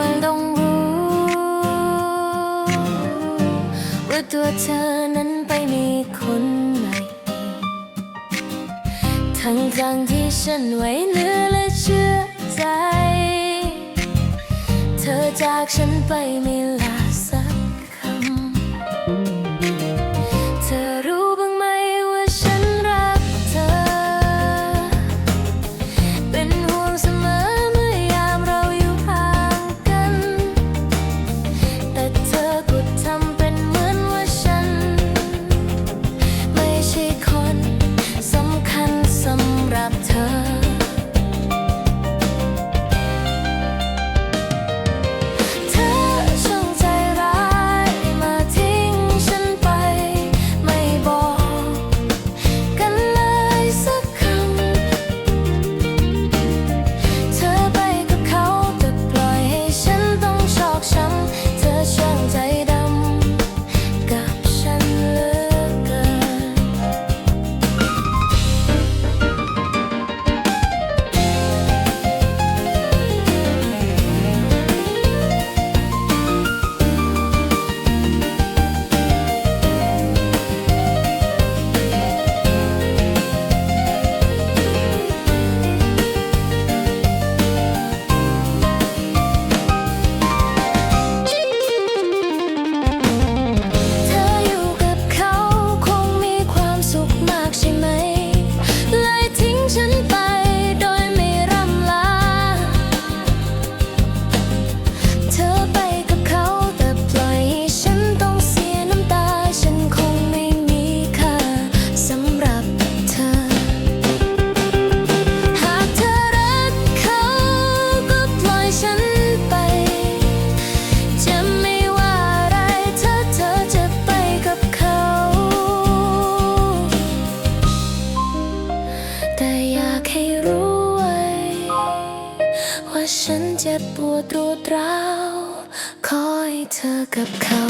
ควต้องรู้ ว่าตัวเธอนั้นไปมีคนใหม่ ทั้งทั้งที่ฉันไว้เลือและเชื่อใจ เธอจากฉันไปไม่ลาาฉันเจ็บปวดรวดร้าว คอยเธอกับเขา